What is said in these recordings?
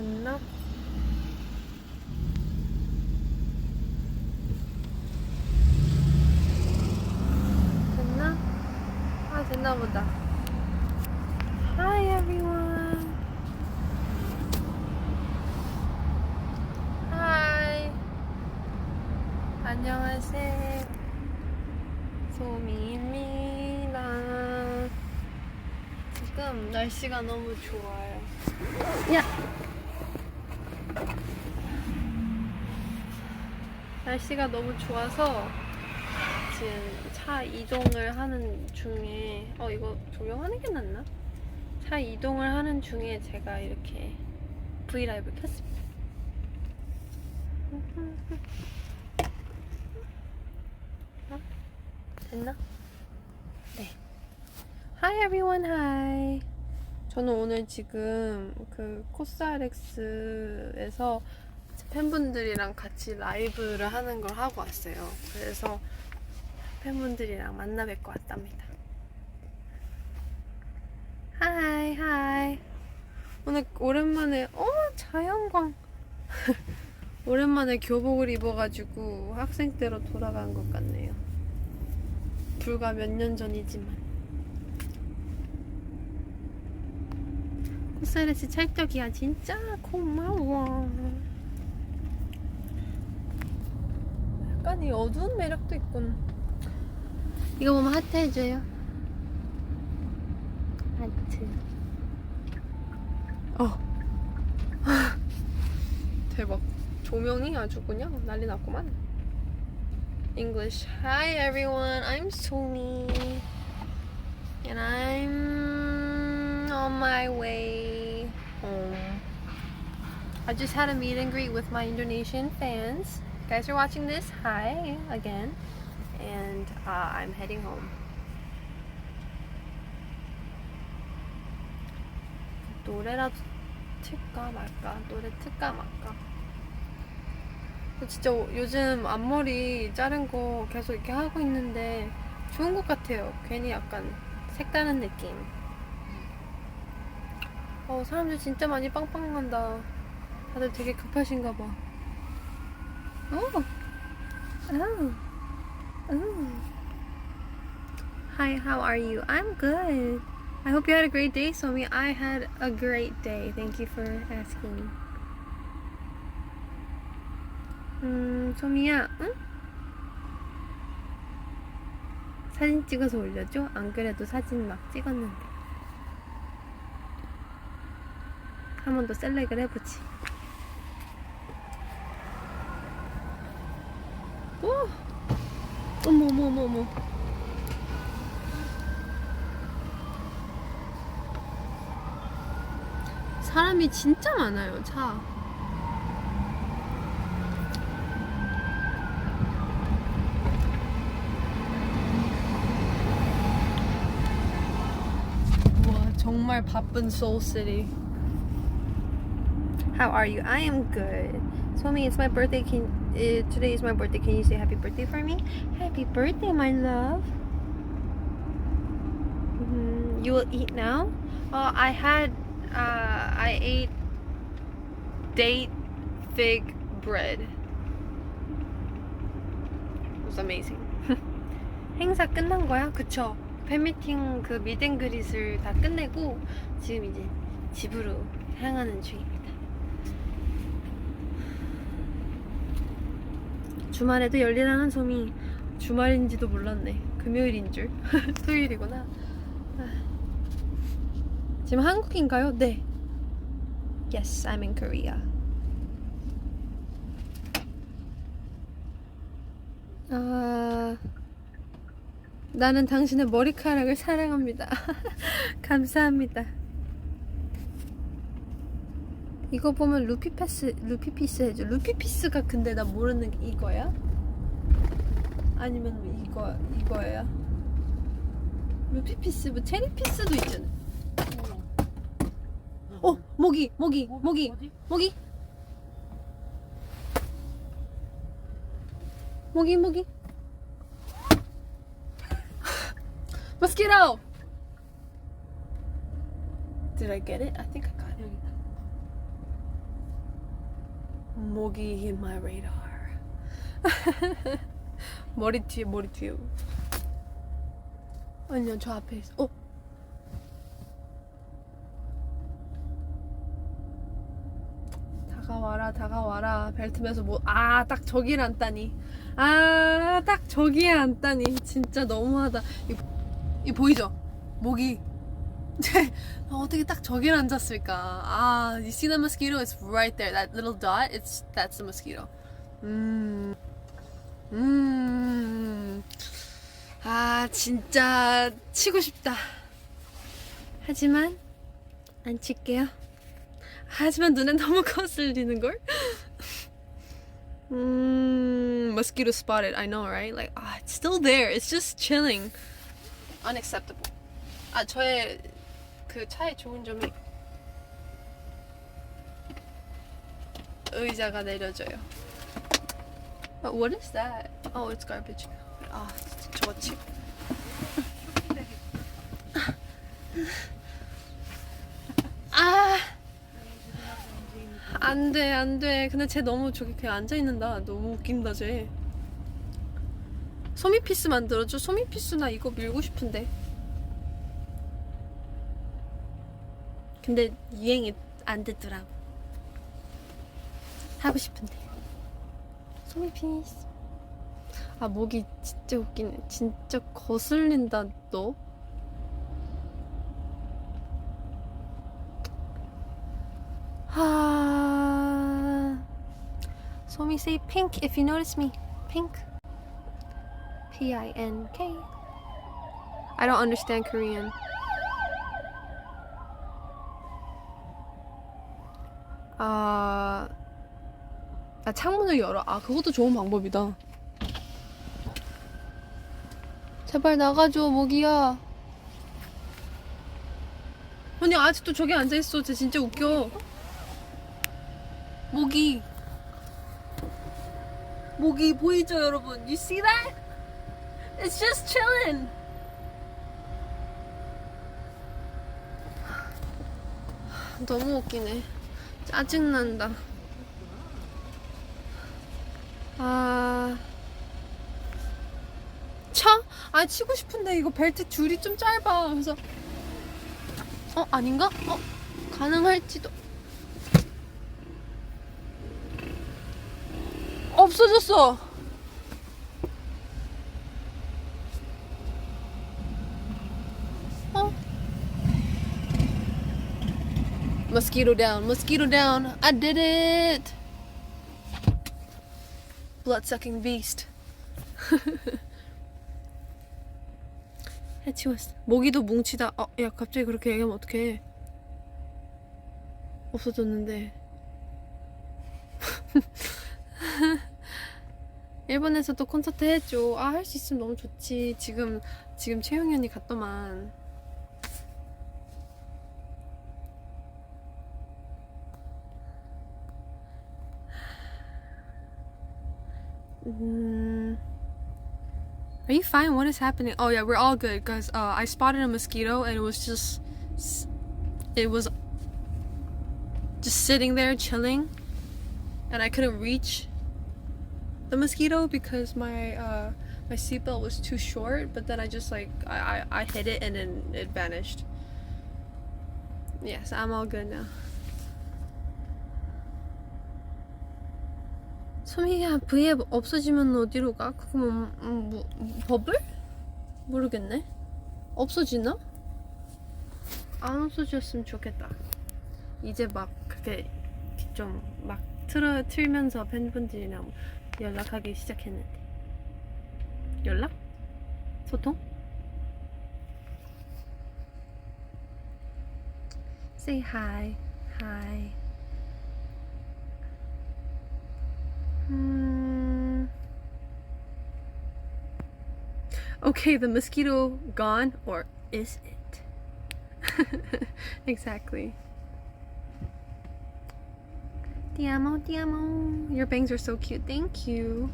됐나? 됐나? 아 됐나 보다. Hi everyone. Hi. 안녕하세요. 소미입니다. 지금 날씨가 너무 좋아요. 야. 날씨가 너무 좋아서 지금 차 이동을 하는 중에 어 이거 조명하는 게 낫나? 차 이동을 하는 중에 제가 이렇게 브이라이브 켰습니다. 어? 됐나? 네. Hi everyone, hi. 저는 오늘 지금 그 코스알엑스에서 팬분들이랑 같이 라이브를 하는 걸 하고 왔어요. 그래서 팬분들이랑 만나 뵙고 왔답니다. 하이 하이. 오늘 오랜만에 어 자연광. 오랜만에 교복을 입어가지고 학생 때로 돌아간 것 같네요. 불과 몇 년 전이지만. 코스알엑스 찰떡이야 진짜 고마워. 약간 이 어두운 매력도 있군. 이거 보면 하트 해줘요. 하트. 어. 대박. 조명이 아주 그냥 난리 났구만. English. Hi everyone. I'm Somi. And I'm on my way home. I just had a meet and greet with my Indonesian fans. Guys are watching this, hi again. And uh, I'm heading home. 노래라도 틀까 말까? 노래 틀까 말까? 저 진짜 요즘 앞머리 자른 거 계속 이렇게 하고 있는데 좋은 것 같아요. 괜히 약간 색다른 느낌. 어, 사람들 진짜 많이 빵빵 간다. 다들 되게 급하신가 봐. 어. Oh. Oh. Hi, how are you? I'm good. I hope you had a great day, Somi. I had a great day. Thank you for asking. 음, 소미야, 응? 사진 찍어서 올려줘? 안 그래도 사진 막 찍었는데. 한 번 더 셀렉을 해보지. 오! 어머, 어머, 어머, 어머. 사람이 진짜 많아요, 차. 우와, 정말 바쁜 소울시티. How are you? I am good. Somi, it's my birthday. Can uh, today is my birthday. Can you say happy birthday for me? Happy birthday, my love. Mhm, You will eat now. Uh, I had. Uh, I ate date fig bread. It was amazing. 행사 끝난 거야? 그쵸? 팬미팅 그 미댕그릿을 다 끝내고 지금 이제 집으로 향하는 중입니다. 주말에도 열일하는 솜이 주말인지도 몰랐네. 금요일인 줄. 토요일이구나. 아. 지금 한국인가요? 네. Yes, I'm in Korea. 아, 나는 당신의 머리카락을 사랑합니다. 감사합니다. 이거 보면 루피 패스, 루피 피스 해줘. 루피 피스가 근데 나 모르는 게 이거야? 아니면 뭐 이거, 이거야? 루피 피스, 뭐 체리 피스도 있잖아. 어, 모기, 모기, 모기, 모기. 모기, 모기. Mosquito! Did I get it? I think I got it. 모기 in my radar. 머리 뒤에 머리 뒤에. 아니요 저 앞에 있어. 어? 다가와라 다가와라 벨트 매서 뭐아딱 저기를 앉다니 아 딱 저기에 앉다니 진짜 너무하다 이, 이 보이죠 아, 어떻게 딱 저기를 앉았을까 아 you see the mosquito it's right there that little dot it's that's the mosquito 음 음. 아, 진짜 치고 싶다. 하지만 안 칠게요. 하지만 눈엔 너무 거슬리는 걸. 음, mosquito spotted. I know, right? Like, ah, it's still there. It's just chilling. Unacceptable. 아, 저의 그 차의 좋은 점이 의자가 내려져요. But what is that? Oh, it's garbage. 아, 진짜 치. 아. 안 돼, 안 돼. 근데 쟤 너무 저기 그냥 앉아있는다. 너무 웃긴다, 쟤. 소미피스 만들어줘. 소미피스나 이거 밀고 싶은데. 근데 유행이 안 되더라고. 하고 싶은데. 소미피스. 아, 목이 진짜 웃기네. 진짜 거슬린다, 너. 하... 소미 say pink if you notice me. Pink. P-I-N-K. I don't understand Korean. 아... 아, 창문을 열어. 아, 그것도 좋은 방법이다. 제발 나가줘, 모기야. 아니, 아직도 저기 앉아 있어. 쟤 진짜 웃겨. 모기. 모기 보이죠, 여러분? You see that? It's just chilling. 너무 웃기네. 짜증난다. 아. 차? 아, 치고 싶은데 이거 벨트 줄이 좀 짧아. 그래서. 어, 아닌가? 어, 가능할지도. 없어졌어. 어? Mosquito down, mosquito down. I did it. Blood sucking beast. 해치웠어. 모기도 뭉치다. 어, 야, 갑자기 그렇게 얘기하면 어떡해. 없어졌는데. 일본에서 또 콘서트 해줘. 아, 할 수 있으면 너무 좋지. 지금, 지금 언니 갔더만. Are you fine? What is happening? Oh yeah, we're all good because uh, I spotted a mosquito and it was just, it was just sitting there chilling, and I couldn't reach the mosquito because my uh, my seatbelt was too short. But then I just like I, I I hit it and then it vanished. Yes, I'm all good now. 소미야 V앱 없어지면 어디로 가? 그거면 음, 뭐, 버블? 모르겠네. 없어지나? 안 없어졌으면 좋겠다. 이제 막 그게 좀막 틀어 틀면서 팬분들이랑 연락하기 시작했는데. 연락? 소통? Say hi. Hi. Hmm. Okay, the mosquito gone, or is it? exactly. Ti amo, ti amo. Your bangs are so cute. Thank you.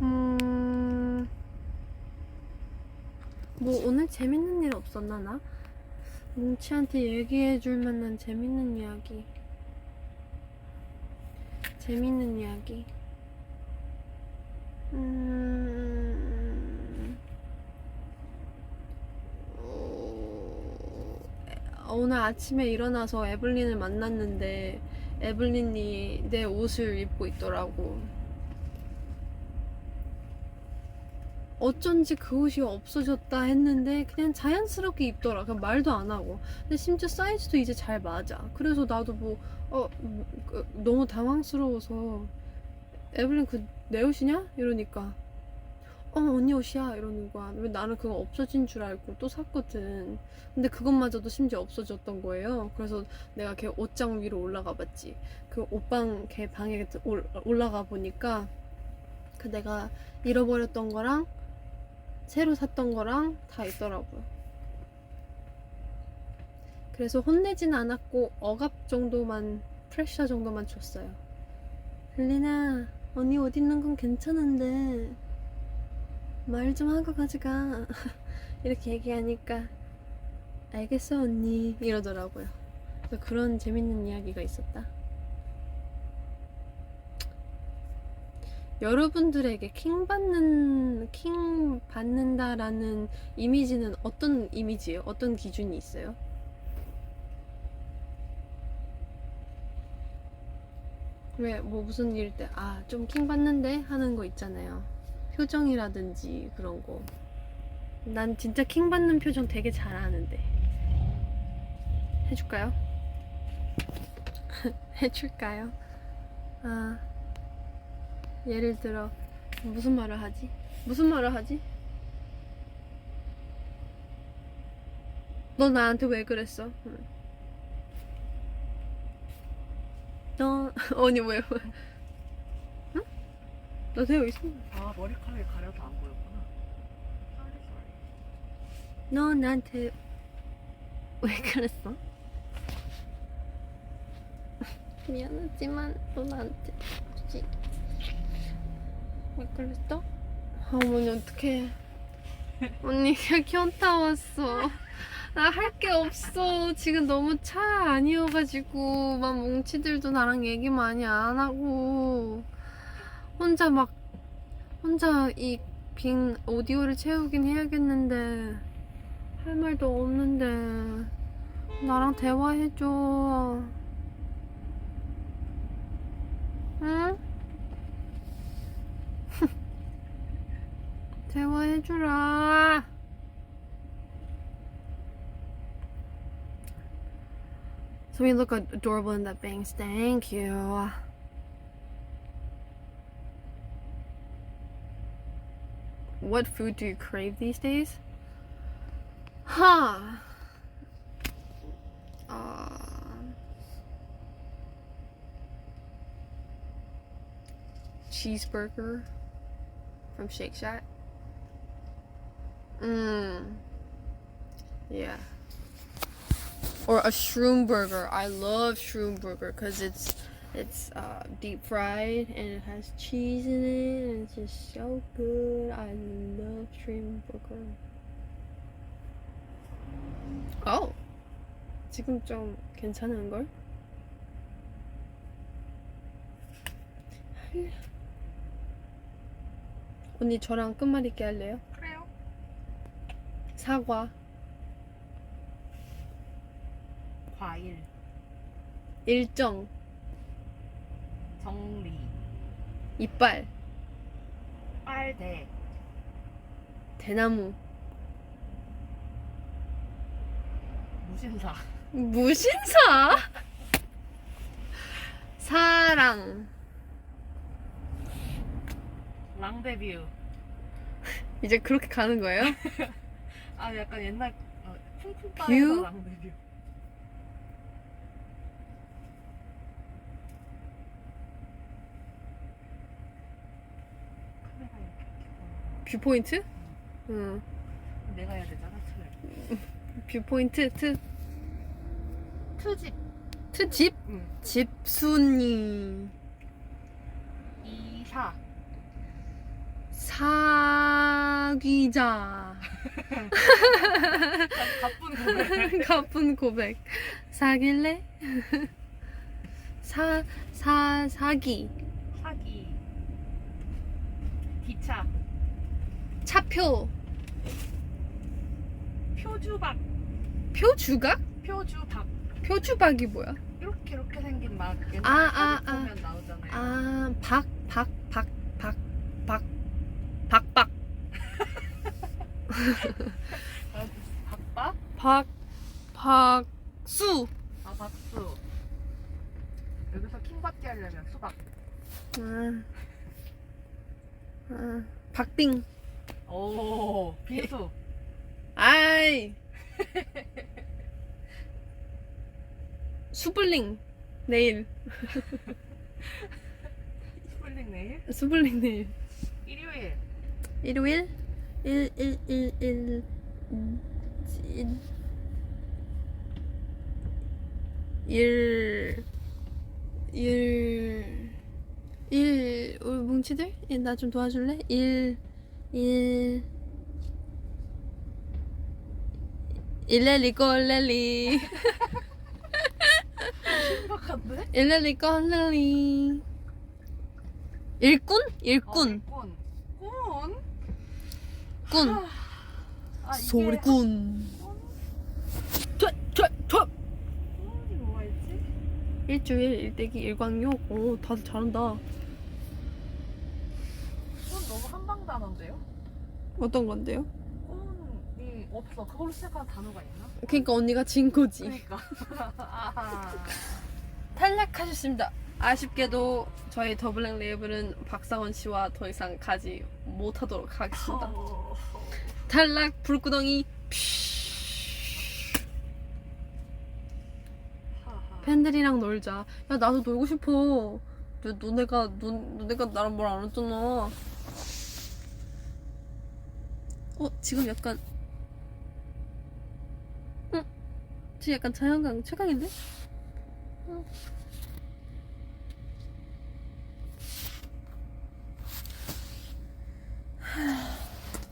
음, 뭐 오늘 재밌는 일 없었나 나? 뭉치한테 얘기해줄 만한 재밌는 이야기. 재밌는 이야기. 음, 어, 오늘 아침에 일어나서 에블린을 만났는데 에블린이 내 옷을 입고 있더라고. 어쩐지 그 옷이 없어졌다 했는데 그냥 자연스럽게 입더라. 그냥 말도 안 하고. 근데 심지어 사이즈도 이제 잘 맞아. 그래서 나도 뭐, 어, 음, 그, 너무 당황스러워서 에블린 그 내 옷이냐? 이러니까 어 언니 옷이야 이러는 거야. 왜 나는 그거 없어진 줄 알고 또 샀거든. 근데 그것마저도 심지어 없어졌던 거예요. 그래서 내가 걔 옷장 위로 올라가 봤지. 그 옷방 걔 방에 올- 올라가 보니까 그 내가 잃어버렸던 거랑 새로 샀던 거랑 다 있더라고요. 그래서 혼내진 않았고 억압 정도만 프레셔 정도만 줬어요. 릴리나 언니 옷 입는 건 괜찮은데 말 좀 하고 가져가 이렇게 얘기하니까 알겠어 언니 이러더라고요. 그래서 그런 재밌는 이야기가 있었다. 여러분들에게 킹 받는 킹 받는다라는 이미지는 어떤 이미지예요? 어떤 기준이 있어요? 왜 뭐 무슨 일 때 아 좀 킹 받는데 하는 거 있잖아요. 표정이라든지 그런 거. 난 진짜 킹 받는 표정 되게 잘하는데. 해줄까요? 해줄까요? 아 예를 들어 무슨 말을 하지? 무슨 말을 하지? 너 나한테 왜 그랬어? 응. 너 언니 왜 왜? 응? 나 되어 있어. 아 머리카락이 가려서 안 보였구나. 너 나한테 왜 그랬어? 미안하지만 너 나한테 왜 그랬어? 아, 어머니 어떡해. 언니가 현타 왔어. 나 할 게 없어. 지금 너무 차 아니어가지고 막 뭉치들도 나랑 얘기 많이 안 하고. 혼자 막 혼자 이 빈 오디오를 채우긴 해야겠는데 할 말도 없는데 나랑 대화해줘. 응? 대화해주라 So we look adorable in that bangs. Thank you. What food do you crave these days? Huh. Uh, cheeseburger from Shake Shack. Mmm. Yeah. Or a shroom burger. I love shroom burger because it's it's uh, deep fried and it has cheese in it and it's just so good. I love shroom burger. 어 지금 좀 괜찮은 걸? 언니 저랑 끝말잇기 할래요? 사과, 과일, 일정, 정리, 이빨, 빨대, 대나무, 무신사, 무신사, 사랑. 랑데뷰. 이제 그렇게 가는 거예요? 아 약간 옛날 어, 뷰? 쿵쿵따에서 랑데뷰. 카메라 이렇게 켜고. 뷰포인트? 응. 내가 해야 되잖아 틀. 뷰포인트 트 트집. 트집 응. 집순이 이사. 사귀자 가쁜 고백. 가쁜 고백. 사귈래? 사, 사, 사기. 사기. 기차. 차표. 표주박. 표주각? 표주박. 표주박이 뭐야? 이렇게 이렇게 생긴 막 아, 아, 아. 보면 나오잖아요. 아, 박, 박, 박, 박, 박, 박박. 아, 박박? 박, 박수. 아 박수. 여기서 킹받게 하려면 수박. 아, 아, 박빙. 오 비수. 아이. 수블링. 내일. 스플링 네일. 수블링 내일. 일요일. 일요일? 일, 일, 일, 일, 음, 일, 일, 일, 일, 우리 뭉치들? 나 좀 도와줄래? 일, 일, 일렐리 꼴렐리 신박한데? 일렐리 꼴렐리 일꾼? 일꾼 꾼. 꾼. 꾼 아 이게 소리꾼 꾼? 퇴, 퇴, 퇴. 꾼이 뭐가 있지? 일주일 일대기 일광욕 오 다들 잘한다 꾼 너무 한방 단어인데요? 어떤 건데요? 꾼이 없어. 그걸로 시작하는 단어가 있나? 그러니까 언니가 진 거지 그러니까. 아하. 탈락하셨습니다 아쉽게도 저희 더블랙 레이블은 박상원 씨와 더 이상 가지 못하도록 하겠습니다 어. 탈락 불구덩이 하 하. 팬들이랑 놀자 야 나도 놀고 싶어 너, 너네가 너, 너네가 나랑 뭘 안 했잖아 어 지금 약간 응 지금 약간 자연강 최강인데? 응.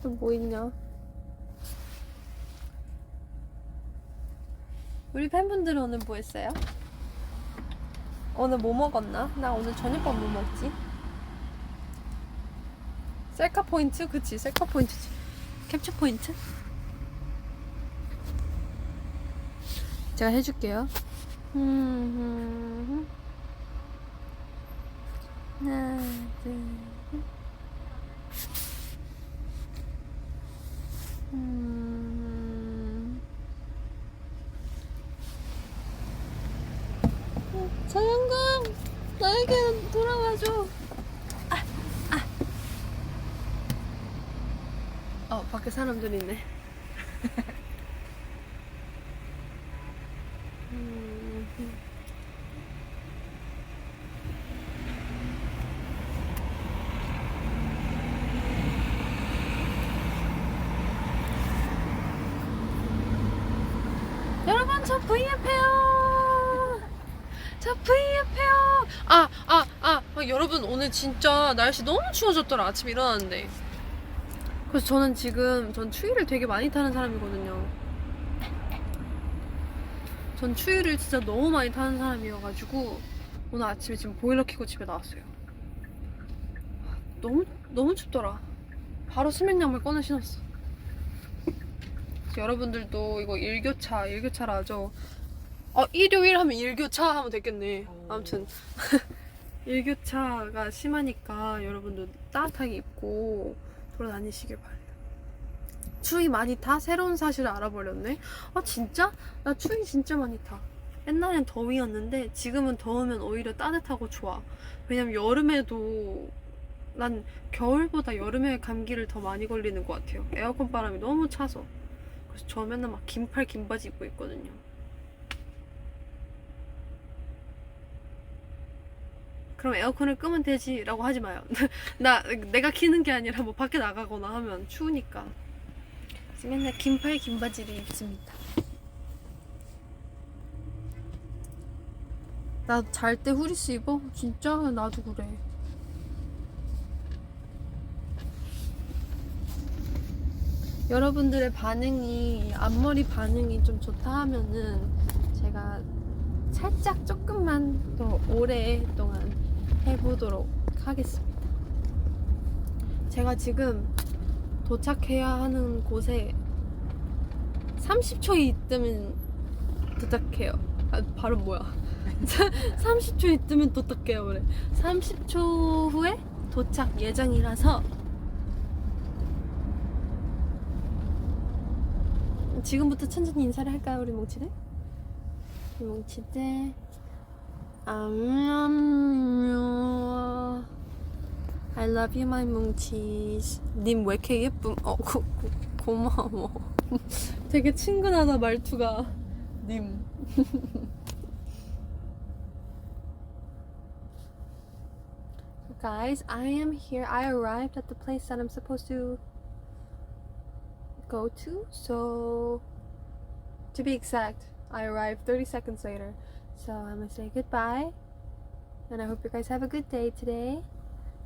또뭐 있냐 우리 팬분들은 오늘 뭐 했어요? 오늘 뭐 먹었나? 나 오늘 저녁밥 뭐 먹지? 셀카 포인트? 그치 셀카 포인트지 캡처 포인트? 제가 해줄게요. 하나 둘. 자연강 나에게 돌아와줘 아, 아. 어 밖에 사람들 있네. 음. 여러분 저 V앱해요. 저 V앱해요. 아 아, 아, 아, 여러분 오늘 진짜 날씨 너무 추워졌더라. 아침 일어났는데 그래서 저는 지금 전 추위를 되게 많이 타는 사람이거든요. 전 추위를 진짜 너무 많이 타는 사람이어가지고 오늘 아침에 지금 보일러 켜고 집에 나왔어요. 너무 너무 춥더라. 바로 수면 양말 꺼내 신었어. 여러분들도 이거 일교차 일교차라 하죠? 어 일요일 하면 일교차 하면 됐겠네. 오. 아무튼. 일교차가 심하니까 여러분도 따뜻하게 입고 돌아다니시길 바래요 추위 많이 타? 새로운 사실을 알아버렸네. 아 진짜? 나 추위 진짜 많이 타. 옛날엔 더위였는데 지금은 더우면 오히려 따뜻하고 좋아. 왜냐면 여름에도 난 겨울보다 여름에 감기를 더 많이 걸리는 것 같아요. 에어컨 바람이 너무 차서. 그래서 저 맨날 막 긴팔 긴 바지 입고 있거든요 그럼 에어컨을 끄면 되지 라고 하지 마요. 나 내가 키는 게 아니라 뭐 밖에 나가거나 하면 추우니까. 그래서 맨날 긴팔 긴 바지를 입습니다. 나 잘 때 후리스 입어? 진짜 나도 그래. 여러분들의 반응이 앞머리 반응이 좀 좋다 하면은 제가 살짝 조금만 더 오랫동안 해보도록 하겠습니다. 제가 지금 도착해야 하는 곳에 30초 있으면 도착해요. 아, 발음 뭐야? 30초 있으면 도착해요, 그래. 30초 후에 도착 예정이라서 지금부터 천천히 인사를 할까요, 우리 뭉치들? 뭉치들. 안녕. I love you, my 뭉치스. 님 왜 이렇게 예쁨? 어, 고, 고, 고마워. 되게 친근하다, 말투가. 님. Guys, I am here. I arrived at the place that I'm supposed to go to. So, to be exact, I arrived 30 seconds later. So, I'm gonna say goodbye. And I hope you guys have a good day today.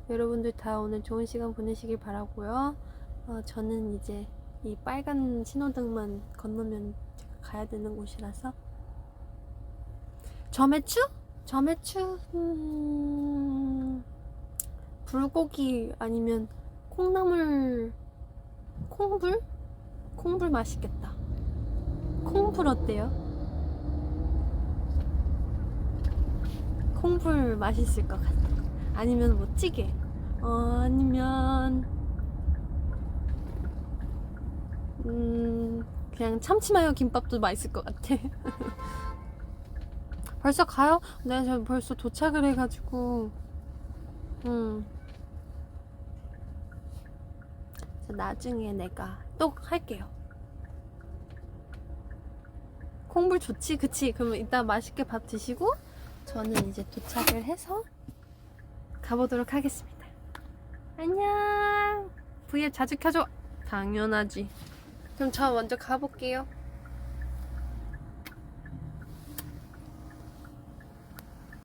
여러분들 다 오늘 좋은 시간 보내시길 바라고요. 어, 저는 이제 이 빨간 신호등만 건너면 제가 가야 되는 곳이라서 점액추? 점액추? 음... 불고기 아니면 콩나물 콩불? 콩불 맛있겠다. 콩불 어때요? 콩불 맛있을 것 같아. 아니면 뭐 찌개. 어, 아니면 음 그냥 참치마요 김밥도 맛있을 것 같아. 벌써 가요? 네, 저 벌써 도착을 해가지고 음. 나중에 내가 또 할게요. 콩불 좋지, 그치? 그러면 이따 맛있게 밥 드시고 저는 이제 도착을 해서 가보도록 하겠습니다. 안녕. V앱 자주 켜줘. 당연하지. 그럼 저 먼저 가볼게요.